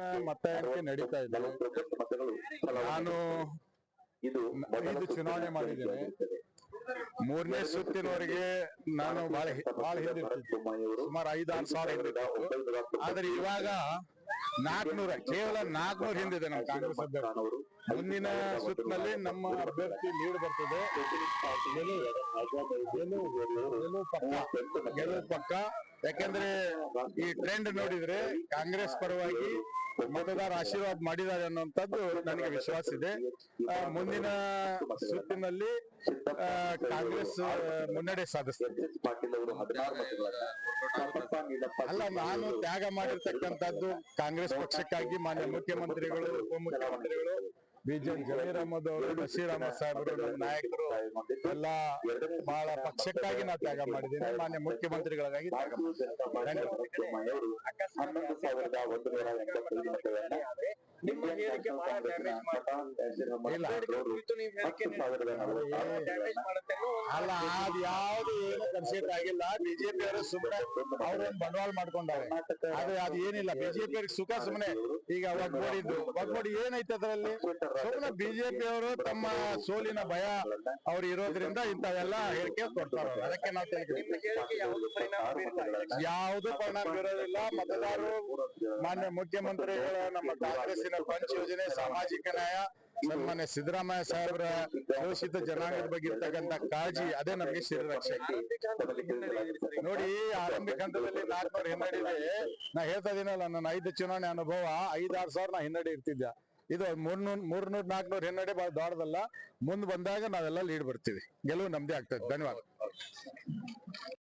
ಮತ ಎಣಿಕೆ ನಡೀತಾ ಇದೆ. ನಾನು ಇದು ಐದು ಚುನಾವಣೆ ಮಾಡಿದ್ದೇನೆ. ಮೂರನೇ ಸುತ್ತಿನವರೆಗೆ ನಾನು ಬಹಳ ಬಹಳ ಹಿಂದಿರ್ತಿದ್ದೆ. ಸುಮಾರು ಐದಾರು ಸಾವಿರ ಹಿಂದಿರ್ತಿತ್ತು ಆದ್ರೆ ಇವಾಗ ನಾಲ್ಕನೂರ ಕೇವಲ ನಾಲ್ಕನೂರ ಹಿಂದಿದೆ ನಮ್ಮ ಕಾಂಗ್ರೆಸ್ ಅಭ್ಯರ್ಥಿ. ಮುಂದಿನ ಸುತ್ತಿನಲ್ಲಿ ನಮ್ಮ ಅಭ್ಯರ್ಥಿ ಲೀಡ್ ಬರ್ತದೆ. ಪಕ್ಕ ಯಾಕಂದ್ರೆ ಈ ಟ್ರೆಂಡ್ ನೋಡಿದ್ರೆ ಕಾಂಗ್ರೆಸ್ ಪರವಾಗಿ ಮತದಾರ ಆಶೀರ್ವಾದ ಮಾಡಿದ್ದಾರೆ ಅನ್ನುವಂಥದ್ದು ನನಗೆ ವಿಶ್ವಾಸ ಇದೆ. ಮುಂದಿನ ಸುತ್ತಿನಲ್ಲಿ ಕಾಂಗ್ರೆಸ್ ಮುನ್ನಡೆ ಸಾಧಿಸ್ತದೆ ಅಲ್ಲ, ನಾನು ತ್ಯಾಗ ಮಾಡಿರ್ತಕ್ಕಂಥದ್ದು ಕಾಂಗ್ರೆಸ್ ಪಕ್ಷಕ್ಕಾಗಿ ಮಾನ್ಯ ಮುಖ್ಯಮಂತ್ರಿಗಳು, ಉಪಮುಖ್ಯಮಂತ್ರಿಗಳು ಬಿಜೆಪಿ ಜಮೀರ್ ಅಹಮದ್ ಅವರು ನಸೀರ್ ಅಹಮದ್ ಸಾಹೇಬರು ನಮ್ಮ ನಾಯಕರು ಎಲ್ಲ ಬಹಳ ಪಕ್ಷಕ್ಕಾಗಿ ನಾ ತ್ಯಾಗ ಮಾಡಿದ್ದೀನಿ ಮಾನ್ಯ ಮುಖ್ಯಮಂತ್ರಿಗಳಿಗಾಗಿ ತ್ಯಾಗ ಮಾಡಿದ್ದೀನಿ. ಹೇಳಿಕೆ ಬಹಳ ಡ್ಯಾಮೇಜ್ ಮಾಡುತ್ತೆ ಅಲ್ಲ ಅದ್ ಯಾವ್ದು ಏನು ಕನ್ಸಿಡರ್ ಆಗಿಲ್ಲ. ಬಿಜೆಪಿ ಅವರು ಸುಮ್ಮನೆ ಅವ್ರೊಂದ್ ಬಂಡವಾಳ ಮಾಡ್ಕೊಂಡಾರೆ ಆದ್ರೆ ಅದು ಏನಿಲ್ಲ ಬಿಜೆಪಿ ಅವ್ರಿಗೆ ಸುಖ ಸುಮ್ಮನೆ ಈಗ ಒಗ್ಗೂಡಿದ್ದು ಒಗ್ಗೂಡಿ ಏನೈತೆ ಅದರಲ್ಲಿ? ಸುಮ್ಮನೆ ಬಿಜೆಪಿ ಅವರು ತಮ್ಮ ಸೋಲಿನ ಭಯ ಅವ್ರು ಇರೋದ್ರಿಂದ ಇಂಥವೆಲ್ಲ ಹೇಳಿಕೆ ಕೊಡ್ತಾರ. ಅದಕ್ಕೆ ನಾವು ಯಾವುದು ಪರಿಣಾಮ ಬೀರೋದಿಲ್ಲ. ಮತದಾರರು ಮಾನ್ಯ ಮುಖ್ಯಮಂತ್ರಿಗಳ ನಮ್ಮ ಕಾಂಗ್ರೆಸ್ಸಿನ ಪಂಚ್ ಯೋಜನೆ ಸಾಮಾಜಿಕ ನ್ಯಾಯ, ಸನ್ಮಾನ್ಯ ಸಿದ್ದರಾಮಯ್ಯ ಸಾಹೇಬ್ರ ಶೋಷಿತ ಜನಾಂಗದ ಬಗ್ಗೆ ಇರ್ತಕ್ಕಂತ ಕಾಳಜಿ, ಅದೇ ನಮಗೆ ಶಿರರಕ್ಷೆ ಆರಂಭಿಕ ಹಂತದಲ್ಲಿ ಹಿನ್ನಡೆ ಇದೆ ಸರ್. ನೋಡಿ, ಆರಂಭಿಕ ಹಂತದಲ್ಲಿ ನಾಲ್ಕು ಹಿನ್ನಡೆ ಇದೆ. ನಾ ಹೇಳ್ತಾ ಇದೀನಲ್ಲ, ನನ್ನ ಐದು ಚುನಾವಣೆ ಅನುಭವ, ಐದಾರು ಸಾವಿರ ನಾ ಹಿನ್ನಡೆ ಇರ್ತಿದ್ದೆ. ಇದು ಮೂರ್ನೂರ್ ಮೂರ್ನೂರ್, ನಾಲ್ಕುನೂರು ಹಿನ್ನಡೆ ಬಹಳ ದೊಡ್ಡದಲ್ಲ. ಮುಂದ್ ಬಂದಾಗ ನಾವೆಲ್ಲ ಲೀಡ್ ಬರ್ತೀವಿ. ಗೆಲುವು ನಮ್ದೇ ಆಗ್ತದೆ. ಧನ್ಯವಾದ.